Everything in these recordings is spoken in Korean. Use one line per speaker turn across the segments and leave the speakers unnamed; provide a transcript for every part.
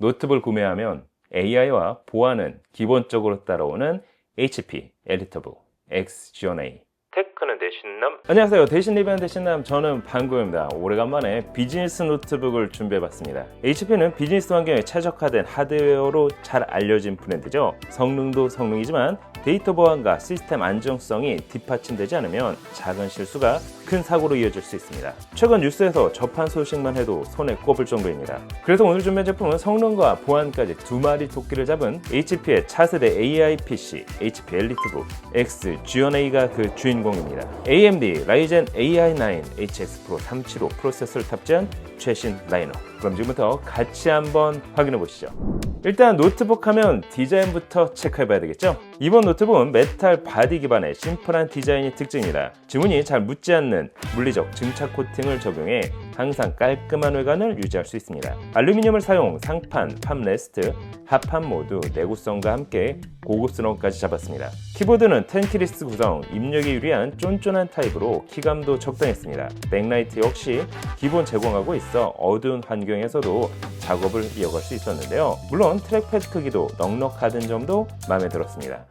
노트북을 구매하면 AI와 보안은 기본적으로 따라오는 HP 엘리트북 X G1A 테크는 대신남. 안녕하세요. 대신 리뷰하는 대신남. 저는 방구입니다. 오래간만에 비즈니스 노트북을 준비해봤습니다. HP는 비즈니스 환경에 최적화된 하드웨어로 잘 알려진 브랜드죠. 성능도 성능이지만 데이터 보안과 시스템 안정성이 뒷받침되지 않으면 작은 실수가 큰 사고로 이어질 수 있습니다. 최근 뉴스에서 접한 소식만 해도 손에 꼽을 정도입니다. 그래서 오늘 준비한 제품은 성능과 보안까지 두 마리 토끼를 잡은 HP의 차세대 AI PC, HP 엘리트북 X G1A가 그 주인공입니다. AMD 라이젠 AI9 HX Pro 375 프로세서를 탑재한 최신 라인업. 그럼 지금부터 같이 한번 확인해 보시죠. 일단 노트북 하면 디자인부터 체크해봐야 되겠죠? 이번 노트북은 메탈 바디 기반의 심플한 디자인이 특징이다. 지문이 잘 묻지 않는 물리적 증착 코팅을 적용해 항상 깔끔한 외관을 유지할 수 있습니다. 알루미늄을 사용, 상판, 팜 레스트, 합판 모두 내구성과 함께 고급스러움까지 잡았습니다. 키보드는 10키리스 구성, 입력에 유리한 쫀쫀한 타입으로 키감도 적당했습니다. 백라이트 역시 기본 제공하고 있어 어두운 환경에서도 작업을 이어갈 수 있었는데요. 물론 트랙패드 크기도 넉넉하던 점도 마음에 들었습니다.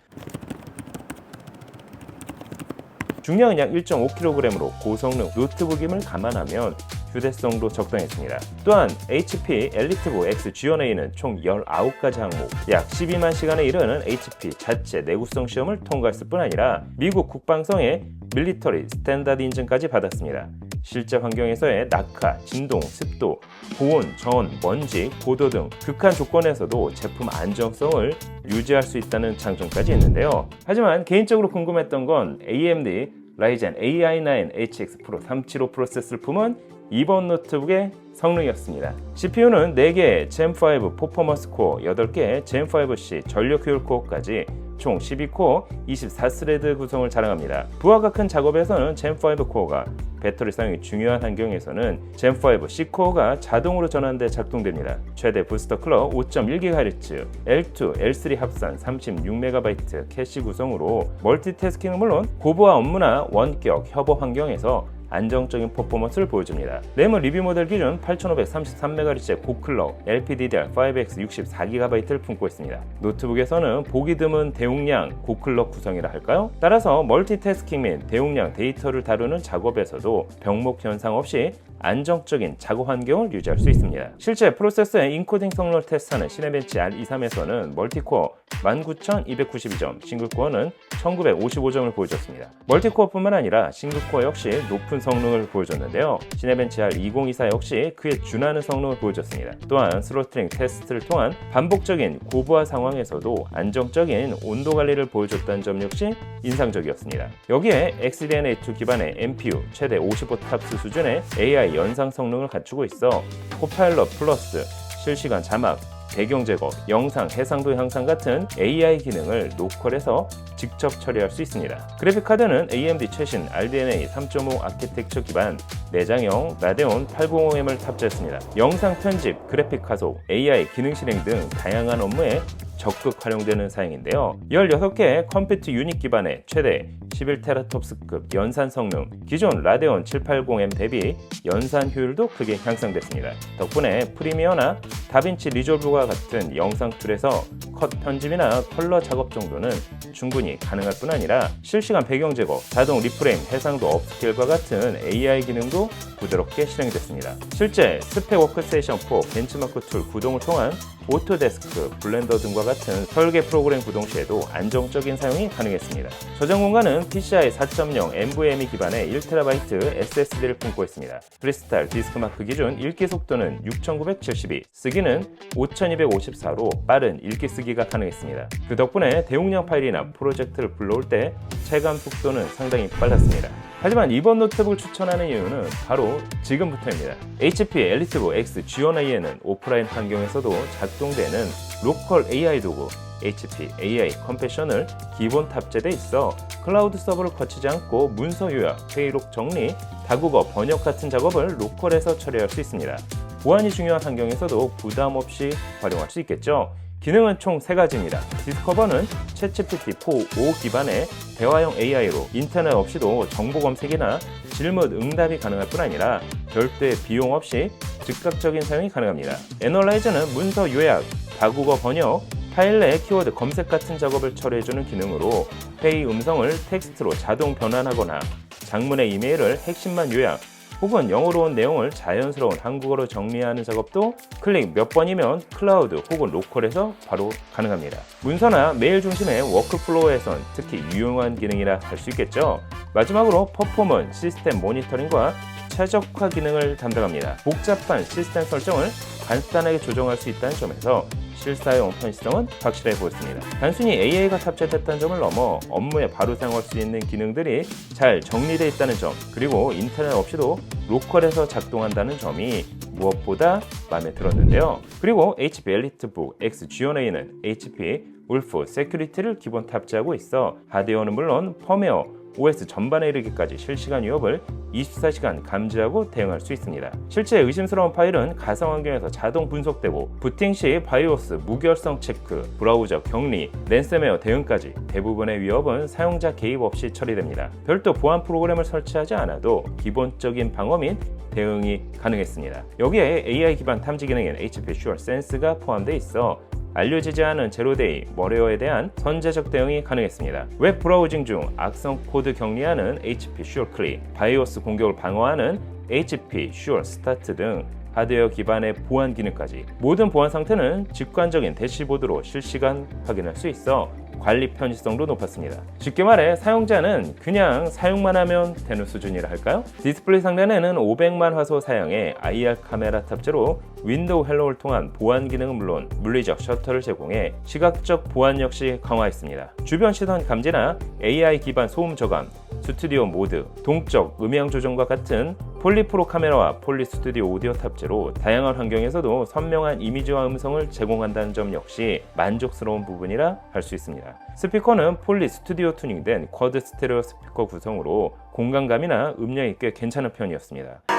중량은 약 1.5kg으로 고성능 노트북임을 감안하면 휴대성도 적당했습니다. 또한 HP 엘리트북 X G1A는 총 19가지 항목, 약 12만 시간에 이르는 HP 자체 내구성 시험을 통과했을 뿐 아니라 미국 국방성의 밀리터리 스탠다드 인증까지 받았습니다. 실제 환경에서의 낙하, 진동, 습도, 고온, 저온, 먼지, 고도 등 극한 조건에서도 제품 안정성을 유지할 수 있다는 장점까지 있는데요. 하지만 개인적으로 궁금했던 건 AMD 라이젠 AI9 HX Pro 375 프로세서를 품은 이번 노트북의 성능이었습니다. CPU는 4개 젠5 퍼포먼스 코어, 8개 젠5C 전력 효율 코어까지 총 12코어 24스레드 구성을 자랑합니다. 부하가 큰 작업에서는 젠5 코어가 배터리 사용이 중요한 환경에서는 젠5 C코어가 자동으로 전환돼 작동됩니다. 최대 부스터 클럭 5.1GHz, L2, L3 합산 36MB 캐시 구성으로 멀티태스킹은 물론 고부하 업무나 원격 협업 환경에서 안정적인 퍼포먼스를 보여줍니다. 램은 리뷰 모델 기준 8533MHz의 고클럭 LPDDR5X 64GB를 품고 있습니다. 노트북에서는 보기 드문 대용량 고클럭 구성이라 할까요? 따라서 멀티태스킹 및 대용량 데이터를 다루는 작업에서도 병목 현상 없이 안정적인 작업 환경을 유지할 수 있습니다. 실제 프로세서의 인코딩 성능을 테스트하는 시네벤치 R23에서는 멀티코어 19,292점, 싱글코어는 1,955점을 보여줬습니다. 멀티코어뿐만 아니라 싱글코어 역시 높은 성능을 보여줬는데요. 시네벤치 R2024 역시 그에 준하는 성능을 보여줬습니다. 또한 스로틀링 테스트를 통한 반복적인 고부하 상황에서도 안정적인 온도 관리를 보여줬다는 점 역시 인상적이었습니다. 여기에 XDNA2 기반의 NPU 최대 55 탑스 수준의 AI 연상 성능을 갖추고 있어 코파일럿 플러스 실시간 자막, 배경 제거, 영상 해상도 향상 같은 AI 기능을 로컬에서 직접 처리할 수 있습니다. 그래픽 카드는 AMD 최신 RDNA 3.5 아키텍처 기반 내장형 라데온 805M을 탑재했습니다. 영상 편집, 그래픽 가속, AI 기능 실행 등 다양한 업무에 적극 활용되는 사양인데요. 16개 컴퓨터 유닛 기반의 최대 11테라톱스급 연산 성능, 기존 라데온 780M 대비 연산 효율도 크게 향상됐습니다. 덕분에 프리미어나 다빈치 리졸브와 같은 영상 툴에서 컷 편집이나 컬러 작업 정도는 충분히 가능할 뿐 아니라 실시간 배경 제거, 자동 리프레임, 해상도 업스케일과 같은 AI 기능도 부드럽게 실행됐습니다. 실제 스펙 워크스테이션 4 벤치마크 툴 구동을 통한 오토데스크, 블렌더 등과 같은 설계 프로그램 구동 시에도 안정적인 사용이 가능했습니다. 저장 공간은 PCI 4.0 NVMe 기반의 1TB SSD를 품고 있습니다. 프리스타일 디스크마크 기준 읽기 속도는 6972, 쓰기는 5254로 빠른 읽기 쓰기가 가능했습니다. 그 덕분에 대용량 파일이나 프로젝트를 불러올 때 체감 속도는 상당히 빨랐습니다. 하지만 이번 노트북을 추천하는 이유는 바로 지금부터입니다. HP 엘리트북 X G1A에는 오프라인 환경에서도 작동되는 로컬 AI 도구 HP AI 컴패션을 기본 탑재돼 있어 클라우드 서버를 거치지 않고 문서 요약, 회의록 정리, 다국어 번역 같은 작업을 로컬에서 처리할 수 있습니다. 보안이 중요한 환경에서도 부담 없이 활용할 수 있겠죠. 기능은 총 3가지입니다. 디스커버는 챗GPT 4.5 기반의 대화형 AI로 인터넷 없이도 정보 검색이나 질문 응답이 가능할 뿐 아니라 별도의 비용 없이 즉각적인 사용이 가능합니다. 애널라이저는 문서 요약, 다국어 번역, 파일 내 키워드 검색 같은 작업을 처리해주는 기능으로 회의 음성을 텍스트로 자동 변환하거나 장문의 이메일을 핵심만 요약, 혹은 영어로 온 내용을 자연스러운 한국어로 정리하는 작업도 클릭 몇 번이면 클라우드 혹은 로컬에서 바로 가능합니다. 문서나 메일 중심의 워크플로우에선 특히 유용한 기능이라 할 수 있겠죠. 마지막으로 퍼포먼 시스템 모니터링과 최적화 기능을 담당합니다. 복잡한 시스템 설정을 간단하게 조정할 수 있다는 점에서 실사용 편의성은 확실해 보였습니다. 단순히 AI가 탑재됐다는 점을 넘어 업무에 바로 사용할 수 있는 기능들이 잘 정리되어 있다는 점, 그리고 인터넷 없이도 로컬에서 작동한다는 점이 무엇보다 마음에 들었는데요. 그리고 HP 엘리트북 X G1A는 HP 울프 세큐리티를 기본 탑재하고 있어 하드웨어는 물론 펌웨어, OS 전반에 이르기까지 실시간 위협을 24시간 감지하고 대응할 수 있습니다. 실제 의심스러운 파일은 가상 환경에서 자동 분석되고 부팅 시 바이오스 무결성 체크, 브라우저 격리, 랜섬웨어 대응까지 대부분의 위협은 사용자 개입 없이 처리됩니다. 별도 보안 프로그램을 설치하지 않아도 기본적인 방어 및 대응이 가능했습니다. 여기에 AI 기반 탐지 기능인 HP Sure Sense가 포함되어 있어 알려지지 않은 제로데이, 머레어에 대한 선제적 대응이 가능했습니다. 웹 브라우징 중 악성 코드 격리하는 HP Sure Clear, 바이오스 공격을 방어하는 HP Sure Start 등 하드웨어 기반의 보안 기능까지 모든 보안 상태는 직관적인 대시보드로 실시간 확인할 수 있어 관리 편의성도 높았습니다. 쉽게 말해 사용자는 그냥 사용만 하면 되는 수준이라 할까요? 디스플레이 상단에는 500만 화소 사양의 IR 카메라 탑재로 윈도우 헬로우를 통한 보안 기능은 물론 물리적 셔터를 제공해 시각적 보안 역시 강화했습니다. 주변 시선 감지나 AI 기반 소음 저감, 스튜디오 모드, 동적 음향 조정과 같은 폴리프로 카메라와 폴리 스튜디오 오디오 탑재로 다양한 환경에서도 선명한 이미지와 음성을 제공한다는 점 역시 만족스러운 부분이라 할 수 있습니다. 스피커는 폴리 스튜디오 튜닝된 쿼드 스테레오 스피커 구성으로 공간감이나 음량이 꽤 괜찮은 편이었습니다.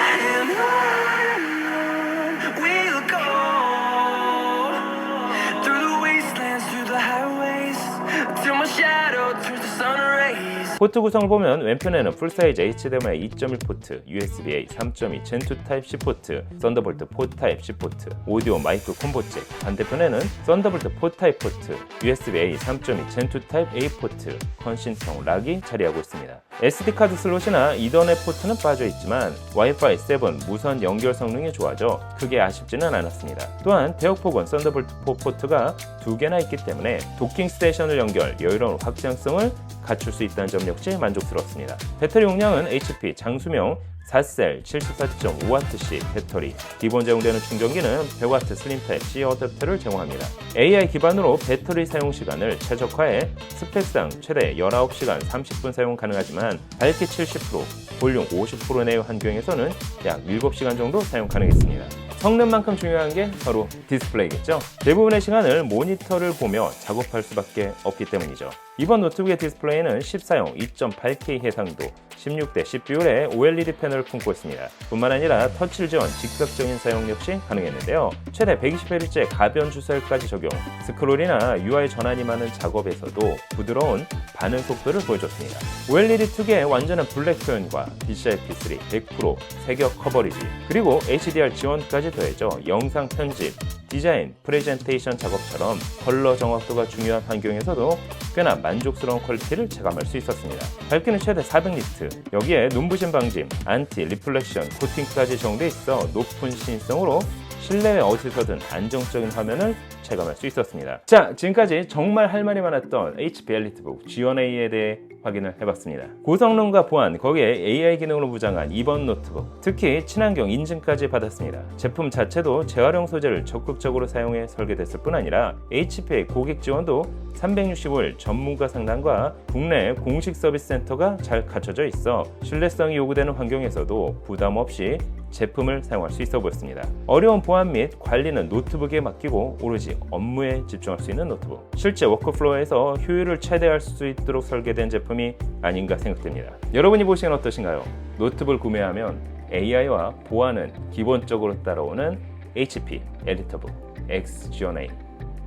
포트 구성을 보면 왼편에는 풀사이즈 HDMI 2.1 포트, USB-A 3.2 Gen2 타입 C 포트, 썬더볼트 4 타입 C 포트, 오디오 마이크 콤보 잭, 반대편에는 썬더볼트 4 타입 포트, USB-A 3.2 Gen2 타입 A 포트, 컨신성 락이 자리하고 있습니다. SD 카드 슬롯이나 이더넷 포트는 빠져 있지만 와이파이 7 무선 연결 성능이 좋아져 크게 아쉽지는 않았습니다. 또한 대역폭은 썬더볼트 4 포트가 두 개나 있기 때문에 도킹 스테이션을 연결 여유로운 확장성을 갖출 수 있다는 점 역시 만족스럽습니다. 배터리 용량은 HP 장수명 4셀 74.5Wc 배터리, 기본 제공되는 충전기는 100W 슬림 타입 C 어댑터를 제공합니다. AI 기반으로 배터리 사용 시간을 최적화해 스펙상 최대 19시간 30분 사용 가능하지만 밝기 70%, 볼륨 50% 내의 환경에서는 약 7시간 정도 사용 가능했습니다. 성능만큼 중요한 게 바로 디스플레이겠죠. 대부분의 시간을 모니터를 보며 작업할 수밖에 없기 때문이죠. 이번 노트북의 디스플레이는 14형 2.8K 해상도 16대 10 비율의 OLED 패널을 품고 있습니다. 뿐만 아니라 터치를 지원 직접적인 사용 역시 가능했는데요. 최대 120Hz의 가변 주사율까지 적용, 스크롤이나 UI 전환이 많은 작업에서도 부드러운 반응 속도를 보여줬습니다. OLED 특유의 완전한 블랙 표현과 PCI-P3 100% 세격 커버리지, 그리고 HDR 지원까지 더해져 영상 편집, 디자인, 프레젠테이션 작업처럼 컬러 정확도가 중요한 환경에서도 꽤나 만족스러운 퀄리티를 체감할 수 있었습니다. 밝기는 최대 400니트, 여기에 눈부신 방짐, 안티 리플렉션 코팅까지 적용돼 있어 높은 신성으로 실내외 어디서든 안정적인 화면을 체감할 수 있었습니다. 자, 지금까지 정말 할 말이 많았던 HP 엘리트북 G1A에 대해 확인을 해봤습니다. 고성능과 보안, 거기에 AI 기능으로 무장한 이번 노트북, 특히 친환경 인증까지 받았습니다. 제품 자체도 재활용 소재를 적극적으로 사용해 설계됐을 뿐 아니라 HP의 고객 지원도 365일 전문가 상담과 국내 공식 서비스 센터가 잘 갖춰져 있어 신뢰성이 요구되는 환경에서도 부담 없이 제품을 사용할 수 있어 보였습니다. 어려운 보안 및 관리는 노트북에 맡기고 오로지 업무에 집중할 수 있는 노트북. 실제 워크플로우에서 효율을 최대할 수 있도록 설계된 제품이 아닌가 생각됩니다. 여러분이 보시기엔 어떠신가요? 노트북을 구매하면 AI와 보안은 기본적으로 따라오는 HP 엘리트북 X G1A.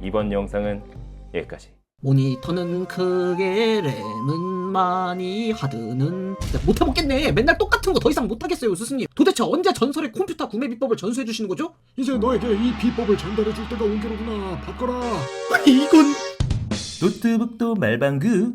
이번 영상은 여기까지.
모니터는 크게 램은 천만이 하드는 진짜 못해먹겠네 맨날 똑같은 거 더 이상 못하겠어요 스승님 도대체 언제 전설의 컴퓨터 구매 비법을 전수해 주시는 거죠?
이제 너에게 이 비법을 전달해 줄 때가 온 게로구나 바꿔라
이건
노트북도 말방구